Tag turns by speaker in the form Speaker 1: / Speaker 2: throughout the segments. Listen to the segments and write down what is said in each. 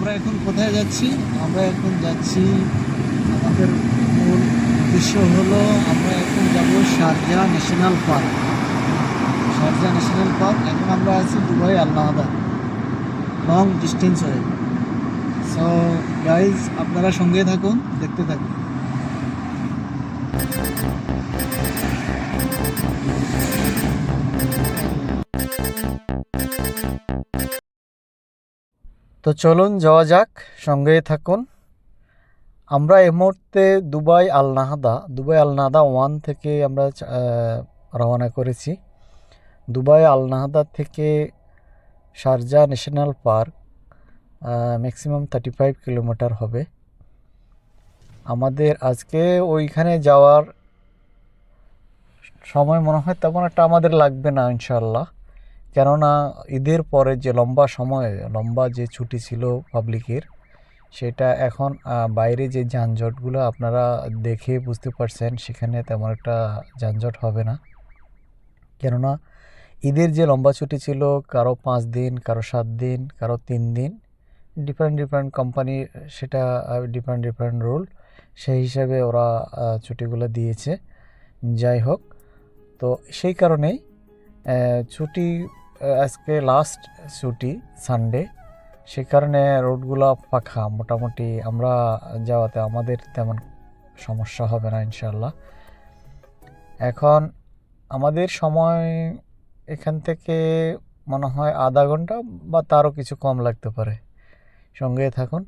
Speaker 1: আমরা এখন কোথায় যাচ্ছি? আমরা এখন যাচ্ছি, আমাদের মূল উদ্দেশ্য হলো আমরা এখন যাব Sharjah national park. Sharjah national park, এখন আমরা আছি Dubai Al Nahda long distance হয়ে। সো গাইজ আপনারা সঙ্গে থাকুন, দেখতে থাকুন। তো চলুন যাওয়া যাক সঙ্গে থাকুন। আমরা এই মুহূর্তে Dubai Al Nahda Dubai Al Nahda one থেকে আমরা রওনা করেছি। দুবাই আলনাহাদা থেকে Sharjah national park maximum thirty five kilometre হবে। আমাদের আজকে ওইখানে যাওয়ার সময় মনে হয় তেমন একটা আমাদের লাগবে না ইনশাল্লাহ কেননা ঈদের পরে যে লম্বা সময়, লম্বা যে ছুটি ছিল পাবলিকের সেটা এখন বাইরে যে যানজটগুলো আপনারা দেখে বুঝতে পারছেন, সেখানে তেমন একটা যানজট হবে না। কেননা ঈদের যে লম্বা ছুটি ছিল, কারও পাঁচ দিন, কারও সাত দিন, কারও তিন দিন ডিফারেন্ট ডিফারেন্ট কোম্পানি সেটা ডিফারেন্ট ডিফারেন্ট রুল সেই হিসাবে ওরা ছুটিগুলো দিয়েছে। যাই হোক, তো সেই কারণেই ছুটি আজকে লাস্ট ছুটি সানডে সে কারণে রোডগুলো ফাঁকা। মোটামুটি আমরা যাওয়াতে আমাদের তেমন সমস্যা হবে না ইনশাল্লাহ এখন আমাদের সময় এখান থেকে মনে হয় আধা ঘণ্টা বা তারও কিছু কম লাগতে পারে। সঙ্গে থাকুন।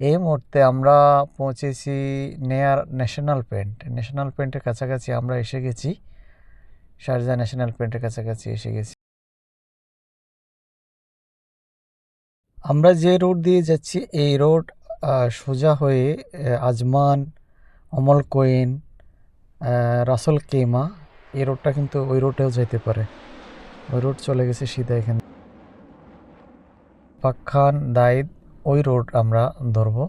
Speaker 1: এই মুহূর্তে আমরা পৌঁছেছি নেয়ার ন্যাশনাল পেন্ট ন্যাশনাল পেন্টের কাছাকাছি আমরা এসে গেছি। শারজা ন্যাশনাল পেন্টের কাছাকাছি এসে গেছি। আমরা যে রোড দিয়ে যাচ্ছি, এই রোড সোজা হয়ে আজমান, অমল কোয়েন রাসেল কেমা এই রোডটা কিন্তু ওই রোডেও যেতে পারে। ওই রোড চলে গেছে সিধা এখানে পাখান দাইদ ওই রোড আমরা ধরবো।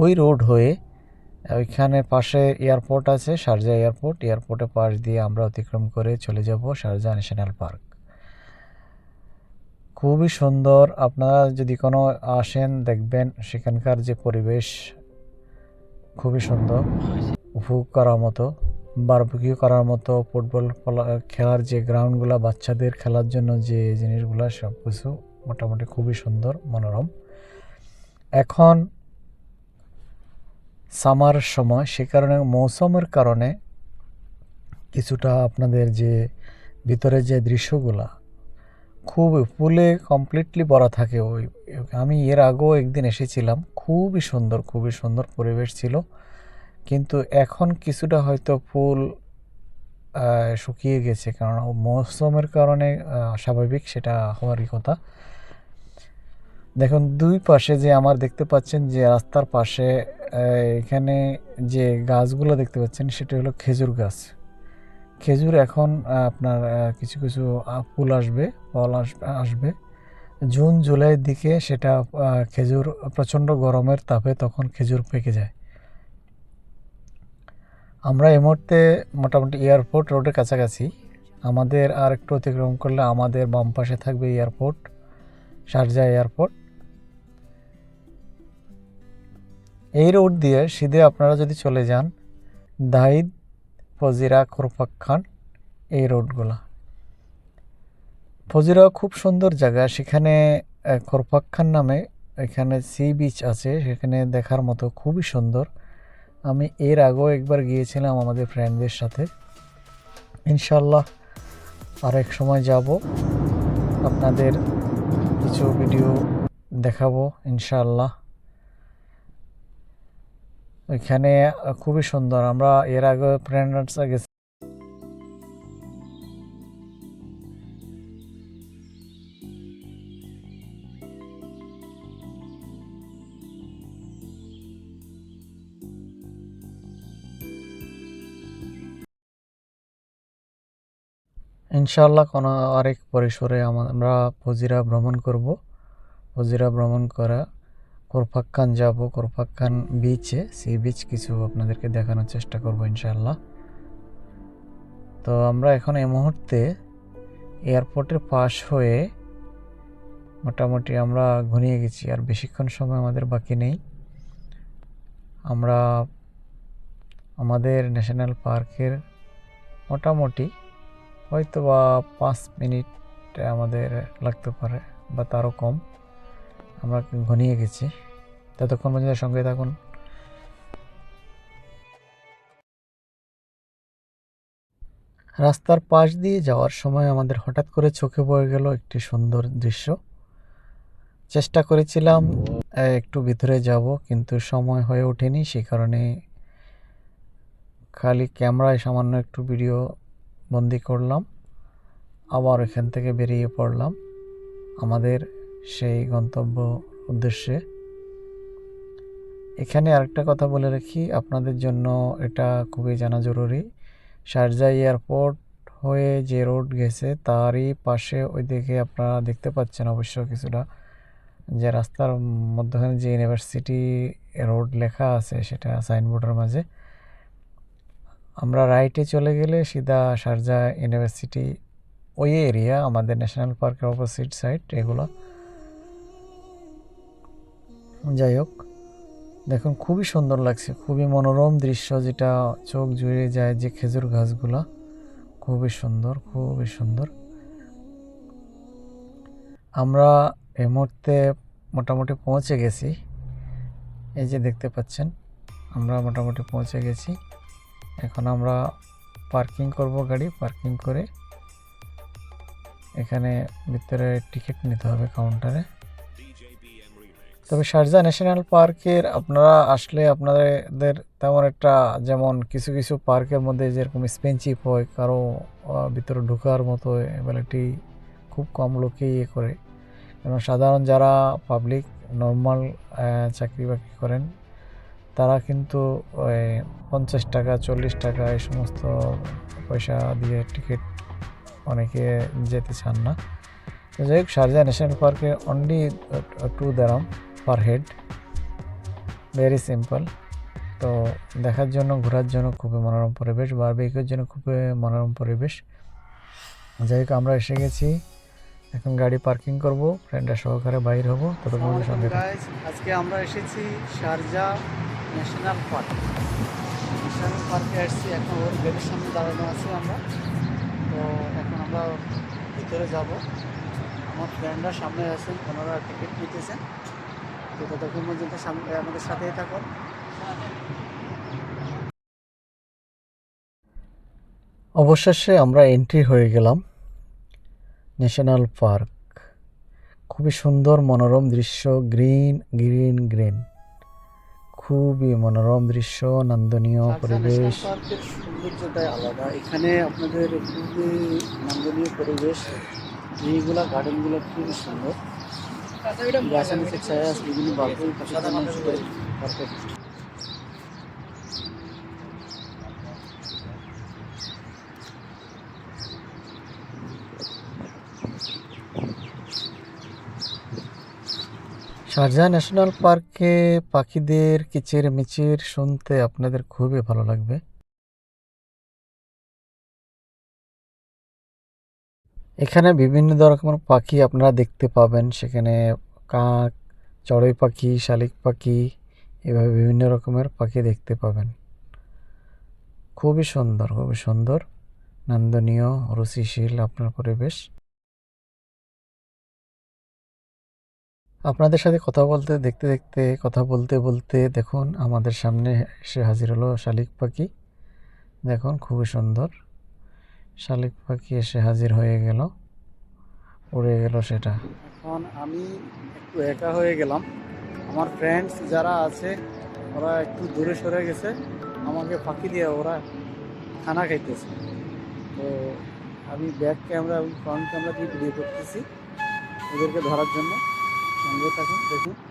Speaker 1: ওই রোড হয়ে, ওইখানে পাশে এয়ারপোর্ট আছে, শারজা এয়ারপোর্ট। এয়ারপোর্টের পাশ দিয়ে আমরা অতিক্রম করে চলে যাব শারজা ন্যাশনাল পার্ক। খুবই সুন্দর। আপনারা যদি কোনো আসেন, দেখবেন সেখানকার যে পরিবেশ খুবই সুন্দর। উপভোগ করার মতো বারবিকিউ করার মতো ফুটবল খেলার যে গ্রাউন্ডগুলো বাচ্চাদের খেলার জন্য যে জিনিসগুলো সব কিছু মোটামুটি খুবই সুন্দর, মনোরম। এখন সামার সময়, সে কারণে মৌসুমের কারণে কিছুটা আপনাদের যে ভিতরে যে দৃশ্যগুলা খুব ফুলে কমপ্লিটলি ভরা থাকে ওই, আমি এর আগেও একদিন এসেছিলাম, খুবই সুন্দর খুবই সুন্দর পরিবেশ ছিল। কিন্তু এখন কিছুটা হয়তো ফুল শুকিয়ে গেছে, কারণ মৌসুমের কারণে স্বাভাবিক সেটা হওয়ারই কথা। দেখুন, দুই পাশে যে আমার দেখতে পাচ্ছেন যে রাস্তার পাশে এখানে যে গাছগুলো দেখতে পাচ্ছেন, সেটা হলো খেজুর গাছ। খেজুর এখন আপনার কিছু কিছু ফুল আসবে, ফল আসবে। জুন জুলাইয়ের দিকে সেটা খেজুর প্রচণ্ড গরমের তাপে তখন খেজুর পেকে যায়। আমরা এই মুহূর্তে মোটামুটি এয়ারপোর্ট রোডের কাছাকাছি। আমাদের আর একটু অতিক্রম করলে আমাদের বাম পাশে থাকবে এয়ারপোর্ট, শারজা এয়ারপোর্ট। এই রোড দিয়ে সিধে আপনারা যদি চলে যান দাইদ ফজিরা খোরফাক্খান এই রোডগুলা। ফজিরা খুব সুন্দর জায়গা। সেখানে আহ, খোরফাক্খান নামে এখানে সি বিচ আছে। সেখানে দেখার মতো খুবই সুন্দর। আমি এর আগেও একবার গিয়েছিলাম আমাদের ফ্রেন্ডদের সাথে। ইনশাল্লাহ আর এক সময় যাব। আপনাদের কিছু ভিডিও দেখাবো ইনশাল্লাহ ওইখানে খুবই সুন্দর। আমরা এর আগে ফ্রেন্ডস গেছি। ইনশাআল্লাহ কোনো আরেক পরিসরে আমরা ফজিরা ভ্রমণ করব। ফজিরা ভ্রমণ করা কোরফাক্কান যাব, কোরফাক্কান বিচে সেই বিচ কিছু আপনাদেরকে দেখানোর চেষ্টা করব ইনশাল্লাহ তো আমরা এখন এই মুহূর্তে এয়ারপোর্টের পাশ হয়ে মোটামুটি আমরা ঘনিয়ে গেছি, আর বেশিক্ষণ সময় আমাদের বাকি নেই। আমরা আমাদের ন্যাশনাল পার্কের মোটামুটি হয়তো বা পাঁচ মিনিট আমাদের লাগতে পারে, বা তারও কম। আমরা ঘনিয়ে গেছি। ততক্ষণ পর্যন্ত সঙ্গে থাকুন। রাস্তার পাশ দিয়ে যাওয়ার সময় আমাদের হঠাৎ করে চোখে পড়ে গেল একটি সুন্দর দৃশ্য। চেষ্টা করেছিলাম একটু ভিতরে যাব, কিন্তু সময় হয়ে ওঠেনি সেই কারণে খালি ক্যামেরায় সামান্য একটু ভিডিও বন্দি করলাম। আবার এখান থেকে বেরিয়ে পড়লাম। আমাদের সেই গন্তব্য উদ্দেশ্যে। এখানে আরেকটা কথা বলে রাখি, আপনাদের জন্য এটা খুবই জানা জরুরি। শারজা এয়ারপোর্ট হয়ে যে রোড গেছে, তারই পাশে ওইদিকে আপনারা দেখতে পাচ্ছেন অবশ্য কিছুটা। যে রাস্তার মধ্যখানে যে ইউনিভার্সিটি রোড লেখা আছে, সেটা সাইনবোর্ডের মাঝে। আমরা রাইটে চলে গেলে সিধা শারজা ইউনিভার্সিটি ওই এরিয়া আমাদের ন্যাশনাল পার্কের অপোজিট সাইড এগুলো। যাই হোক, দেখুন খুবই সুন্দর লাগছে, খুবই মনোরম দৃশ্য যেটা চোখ জুড়ে যায় যে খেজুর গাছগুলা। খুবই সুন্দর খুবই সুন্দর। আমরা এই মুহূর্তে মোটামুটি পৌঁছে গেছি। এই যে দেখতে পাচ্ছেন, আমরা মোটামুটি পৌঁছে গেছি। এখন আমরা পার্কিং করব গাড়ি, পার্কিং করে এখানে ভিতরে টিকিট নিতে হবে কাউন্টারে। তবে শারজা ন্যাশনাল পার্কের, আপনারা আসলে আপনাদের তেমন একটা যেমন কিছু কিছু পার্কের মধ্যে যেরকম স্পেনচিপ হয়, কারও ভিতরে ঢুকার মতো এবিলিটি খুব কম লোকেই ইয়ে করে। এবং সাধারণ যারা পাবলিক নর্মাল চাকরি বাকরি করেন, তারা কিন্তু পঞ্চাশ টাকা, চল্লিশ টাকা এই সমস্ত পয়সা দিয়ে টিকিট অনেকে যেতে চান না। যাই হোক, শারজা ন্যাশনাল পার্কে only two dirham. Per head very simple তো দেখার জন্য, ঘোরার জন্য খুবই মনোরম পরিবেশ বারবিকের জন্য খুবই মনোরম পরিবেশ। যাই হোক, আমরা এসে গেছি। এখন গাড়ি পার্কিং করব ফ্রেন্ডরা সহকারে বাইর হব। ততক্ষণ আজকে আমরা এসেছি শারজা ন্যাশনাল পার্ক। ন্যাশনাল পার্কে আসছি, এখন ওর গেটের সামনে দাঁড়ানো আছি আমরা। তো এখন আমরা ভিতরে যাব। আমার ফ্রেন্ডরা সামনে আছেন, ওনারা টিকিট নিতেছেন। তো ততক্ষণ পর্যন্ত আমাদের সাথেই থাকুন। অবশেষে আমরা এন্ট্রি হয়ে গেলাম ন্যাশনাল পার্ক খুবই সুন্দর মনোরম দৃশ্য গ্রিন গ্রিন গ্রিন খুবই মনোরম দৃশ্য নন্দনীয় পরিবেশ। সৌন্দর্যটাই আলাদা। এখানে আপনাদের খুবই নন্দনীয় পরিবেশ। এইগুলা গার্ডেনগুলো খুবই সুন্দর। পারফেক্ট শারজাহ ন্যাশনাল পার্কে পাখিদের কিচির মিচির শুনতে আপনাদের খুবই ভালো লাগবে। এখানে বিভিন্ন রকমের পাখি আপনারা দেখতে পাবেন। সেখানে কাক, চড়ুই পাখি, শালিক পাখি, এভাবে বিভিন্ন রকমের পাখি দেখতে পাবেন। খুবই সুন্দর খুবই সুন্দর। নন্দনীয়, রুচিশীল আপনার পরিবেশ। আপনাদের সাথে কথা বলতে, দেখতে দেখতে, কথা বলতে বলতে দেখুন, আমাদের সামনে এসে হাজির হলো শালিক পাখি। দেখুন, খুবই সুন্দর। শালিক পাখি এসে হাজির হয়ে গেল। উড়ে গেল সেটা। এখন আমি একটু একা হয়ে গেলাম। আমার ফ্রেন্ডস যারা আছে, ওরা একটু দূরে সরে গেছে। আমাকে ফাঁকি দিয়ে ওরা খানা খাইতেছে। তো আমি ব্যাক ক্যামেরা এবং ফ্রন্ট ক্যামেরা দিয়ে ভিডিও করতেছি। ওদেরকে ধরার জন্য। সঙ্গে থাকুন, দেখুন।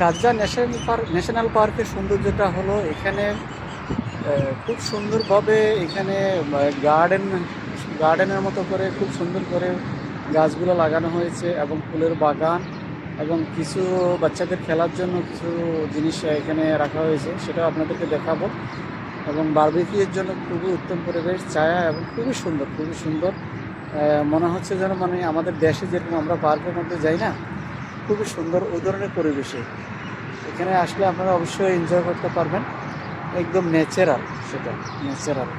Speaker 1: শারজা ন্যাশনাল পার্ক ন্যাশনাল পার্কের সৌন্দর্যটা হলো এখানে খুব সুন্দরভাবে এখানে গার্ডেন গার্ডেনের মতো করে খুব সুন্দর করে গাছগুলো লাগানো হয়েছে এবং ফুলের বাগান এবং কিছু বাচ্চাদের খেলার জন্য কিছু জিনিস এখানে রাখা হয়েছে, সেটা আপনাদেরকে দেখাবো। এবং বারবিকিউর জন্য খুবই উত্তম পরিবেশ, ছায়া এবং খুবই সুন্দর খুবই সুন্দর। মনে হচ্ছে যেন মানে আমাদের দেশে যেরকম আমরা পার্কের মধ্যে যাই না খুবই সুন্দর ওই ধরনের পরিবেশে। এখানে আসলে আপনারা অবশ্যই এনজয় করতে পারবেন। একদম ন্যাচারাল সেটা ন্যাচারাল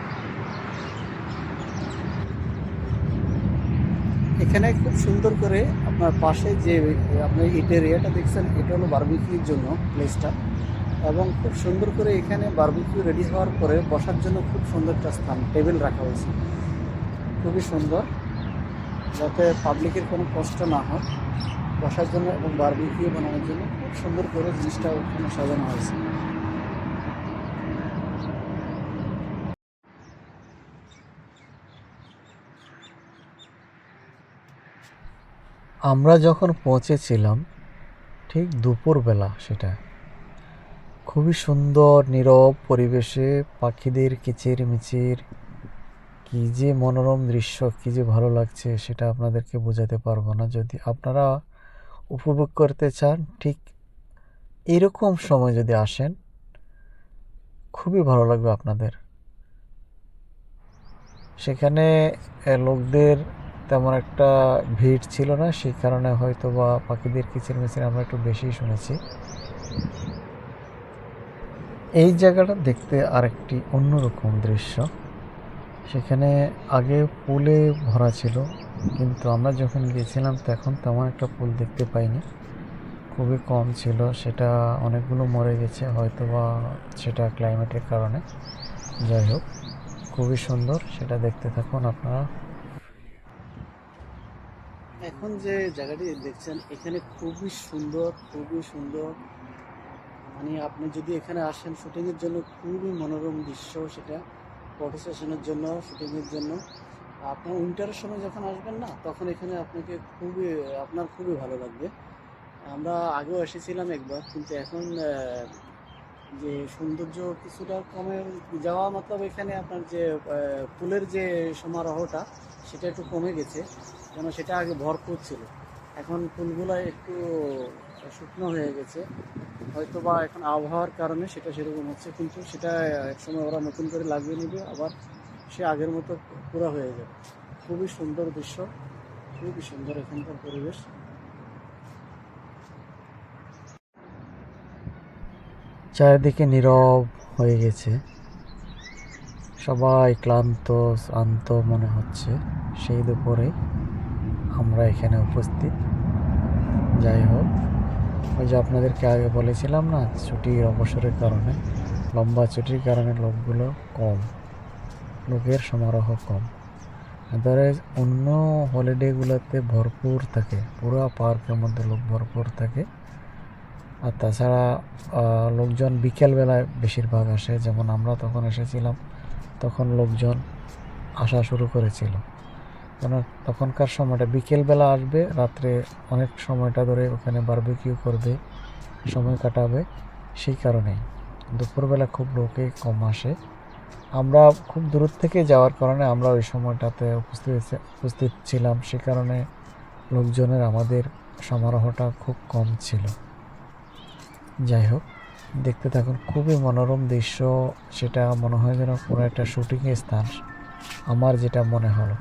Speaker 1: এখানে খুব সুন্দর করে আপনার পাশে যে আপনার ইটের এরিয়াটা দেখছেন, এটা হলো বারবিকিউর জন্য প্লেসটা এবং খুব সুন্দর করে এখানে বারবিকিউ রেডি হওয়ার পরে বসার জন্য খুব সুন্দর একটা স্থান টেবিল রাখা হয়েছে। খুবই সুন্দর, যাতে পাবলিকের কোনো কষ্ট না হয়। বসার জন্য এবং বারবিকিউ বানানোর জন্য খুব সুন্দর করে জিনিসটা ওখানে সাজানো হয়েছে। আমরা যখন পৌঁছেছিলাম, ঠিক দুপুরবেলা সেটা, খুবই সুন্দর, নীরব পরিবেশে পাখিদের কিচির মিচির কী যে মনোরম দৃশ্য, কী যে ভালো লাগছে সেটা আপনাদেরকে বোঝাতে পারব না। যদি আপনারা উপভোগ করতে চান, ঠিক এরকম সময় যদি আসেন, খুবই ভালো লাগবে আপনাদের। সেখানে লোকদের তেমন একটা ভিড় ছিল না, সেই কারণে হয়তো বা পাখিদের কিচিরমিচির আমরা একটু বেশি শুনেছি। এই জায়গাটা দেখতে আরেকটি অন্যরকম দৃশ্য। সেখানে আগে পুলে ভরা ছিল কিন্তু আমরা যখন গিয়েছিলাম তখন তেমন একটা ফুল দেখতে পাইনি। খুবই কম ছিল, সেটা অনেকগুলো মরে গেছে হয়তো বা সেটা ক্লাইমেটের কারণে। যাই হোক, খুবই সুন্দর, সেটা দেখতে থাকুন আপনারা। এখন যে জায়গাটি দেখছেন, এখানে খুবই সুন্দর খুবই সুন্দর। মানে আপনি যদি এখানে আসেন শুটিংয়ের জন্য খুবই মনোরম দৃশ্য সেটা ফটো সেশনের জন্য শুটিংয়ের জন্য। আপনার উইন্টারের সময় যখন আসবেন না, তখন এখানে আপনাকে খুবই, আপনার খুবই ভালো লাগবে। আমরা আগেও এসেছিলাম একবার, কিন্তু এখন যে সৌন্দর্য কিছুটা কমে যাওয়া মতলব এখানে আপনার যে ফুলের যে সমারোহটা, সেটা একটু কমে গেছে, কেন সেটা আগে ভরপুর ছিল। এখন ফুলগুলো একটু শুকনো হয়ে গেছে। হয়তো বা এখন আবহাওয়ার কারণে সেটা সেরকম হচ্ছে, কিন্তু সেটা একসময় ওরা নতুন করে লাগিয়ে নেবে, আবার সে আগের মতো পুরো হয়ে যাবে। খুবই সুন্দর দৃশ্য, খুবই সুন্দর এখানকার পরিবেশ। চারিদিকে নীরব হয়ে গেছে। সবাই ক্লান্ত, শান্ত মনে হচ্ছে। সেই দুপুরে আমরা এখানে উপস্থিত। যাই হোক, ওই যে আপনাদেরকে আগে বলেছিলাম না, ছুটির অবসরের কারণে, লম্বা ছুটির কারণে লোকগুলো কম। লোকের সমারোহ কম। আদারওয়াইজ অন্য হলিডেগুলোতে ভরপুর থাকে। পুরো পার্কের মধ্যে লোক ভরপুর থাকে। আর তাছাড়া লোকজন বিকেলবেলায় বেশিরভাগ আসে। যেমন আমরা তখন এসেছিলাম, তখন লোকজন আসা শুরু করেছিল। কেন তখনকার সময়টা বিকেলবেলা আসবে, রাত্রে অনেক সময়টা ধরে ওখানে বারবিকিউ করবে, সময় কাটাবে, সেই কারণেই। দুপুরবেলা খুব লোকে কম আসে। আমরা খুব দূর থেকে যাওয়ার কারণে আমরা ওই সময়টাতে উপস্থিত উপস্থিত ছিলাম। সে কারণে লোকজনের আমাদের সমারোহটা খুব কম ছিল। যাই হোক, দেখতে থাকুন, খুবই মনোরম দৃশ্য। সেটা মনে হয় যেন কোনো একটা শুটিংয়ের স্থান, আমার যেটা মনে হলো।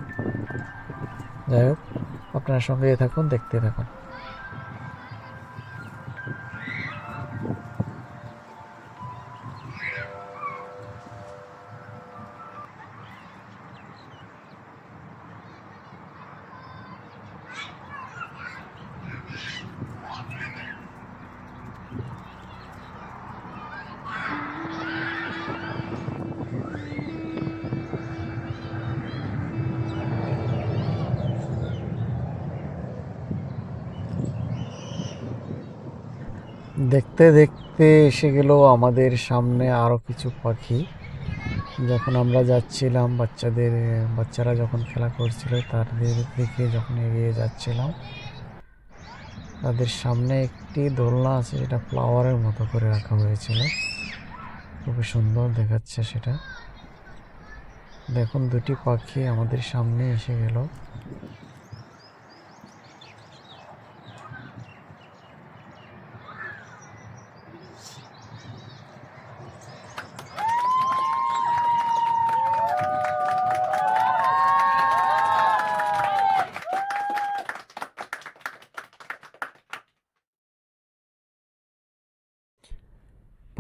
Speaker 1: যাই হোক, আপনার সঙ্গে থাকুন, দেখতে থাকুন। দেখতে দেখতে এসে গেল আমাদের সামনে আরও কিছু পাখি। যখন আমরা যাচ্ছিলাম, বাচ্চাদের, বাচ্চারা যখন খেলা করছিল, তাদের দিকে যখন এগিয়ে যাচ্ছিলাম, তাদের সামনে একটি দোলনা আছে, যেটা ফ্লাওয়ারের মতো করে রাখা হয়েছিল। খুবই সুন্দর দেখাচ্ছে সেটা। দেখুন, দুটি পাখি আমাদের সামনে এসে গেল।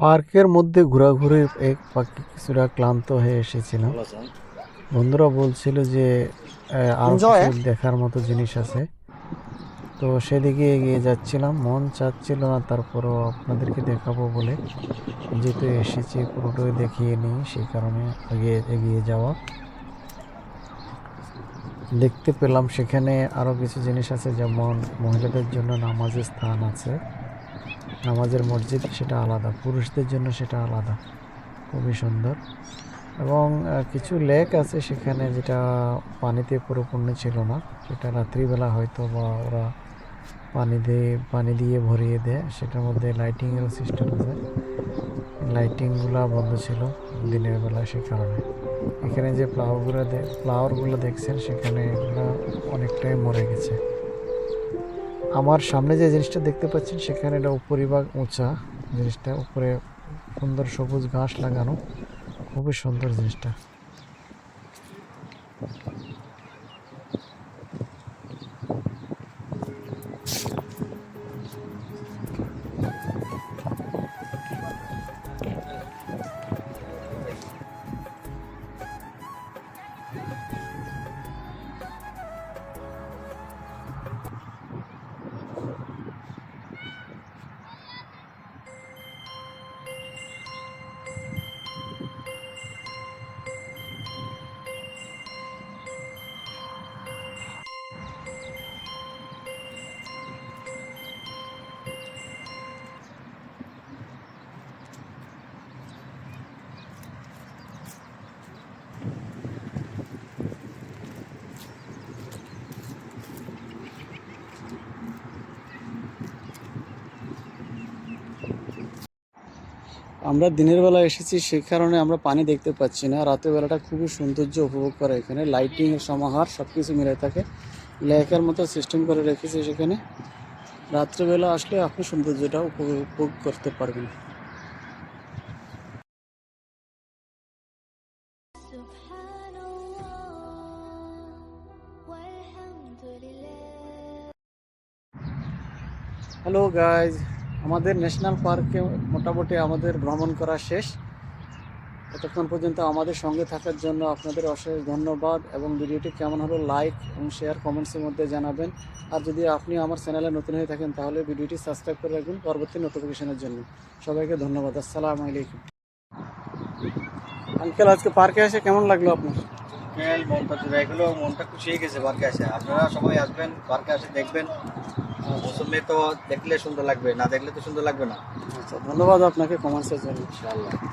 Speaker 1: পার্কের মধ্যে ঘোরাঘুরির এক পাখি কিছুটা ক্লান্ত হয়ে এসেছিলাম বন্ধুরা বলছিল যে দেখার মতো জিনিস আছে। তো সেদিকে এগিয়ে যাচ্ছিলাম। মন চাচ্ছিল না তারপরও আপনাদেরকে দেখাবো বলে। যেহেতু এসেছি পুরোটাই দেখিয়ে নিই সেই কারণে এগিয়ে এগিয়ে যাওয়া। দেখতে পেলাম সেখানে আরও কিছু জিনিস আছে যেমন মহিলাদের জন্য নামাজের স্থান আছে। নামাজের মসজিদ সেটা আলাদা, পুরুষদের জন্য সেটা আলাদা, খুবই সুন্দর। এবং কিছু লেক আছে সেখানে যেটা পানিতে পরিপূর্ণ ছিল না, সেটা রাত্রিবেলা হয়তো বা ওরা পানি দিয়ে পানি দিয়ে ভরিয়ে দেয়, সেটার মধ্যে লাইটিংয়েরও সিস্টেম আছে। লাইটিংগুলো বন্ধ ছিল দিনের বেলা সে কারণে। এখানে যে ফ্লাওয়ারগুলো ফ্লাওয়ারগুলো দেখছেন সেখানে এগুলো অনেকটাই মরে গেছে। আমার সামনে যে জিনিসটা দেখতে পাচ্ছেন, সেখানে এটা উপরিভাগ উঁচা জিনিসটা, উপরে সুন্দর সবুজ ঘাস লাগানো। খুবই সুন্দর জিনিসটা। আমরা দিনের বেলা এসেছি সে কারণে আমরা পানি দেখতে পাচ্ছি না। রাতের বেলাটা খুবই সৌন্দর্য উপভোগ করে এখানে। লাইটিং সমাহার সব কিছু মিলে থাকে। লেখার মতো সিস্টেম করে রেখেছে সেখানে। রাত্রেবেলা আসলে আপনি সৌন্দর্যটা উপভোগ করতে পারবেন। হ্যালো গাইজ আমাদের ন্যাশনাল পার্কে মোটামুটি আমাদের ভ্রমণ করা শেষ। এতক্ষণ পর্যন্ত আমাদের সঙ্গে থাকার জন্য আপনাদের অশেষ ধন্যবাদ এবং ভিডিওটি কেমন হলো লাইক এবং শেয়ার কমেন্টসের মধ্যে জানাবেন। আর যদি আপনি আমার চ্যানেলে নতুন হয়ে থাকেন তাহলে ভিডিওটি সাবস্ক্রাইব করে রাখবেন পরবর্তী নোটিফিকেশনের জন্য। সবাইকে ধন্যবাদ। আসসালামু আলাইকুম। আঙ্কেল আজকে পার্কে এসে কেমন লাগল আপনার?
Speaker 2: মনটা জুড়ে গেলো মনটা খুশি হয়ে গেছে পার্কে আসে আপনারা সবাই আসবেন পার্কে আসে দেখবেন। মৌসুমে তো দেখলে সুন্দর লাগবে না দেখলে তো সুন্দর লাগবে না।
Speaker 1: আচ্ছা ধন্যবাদ আপনাকে কমেন্টসের জন্য।
Speaker 2: ইনশাআল্লাহ।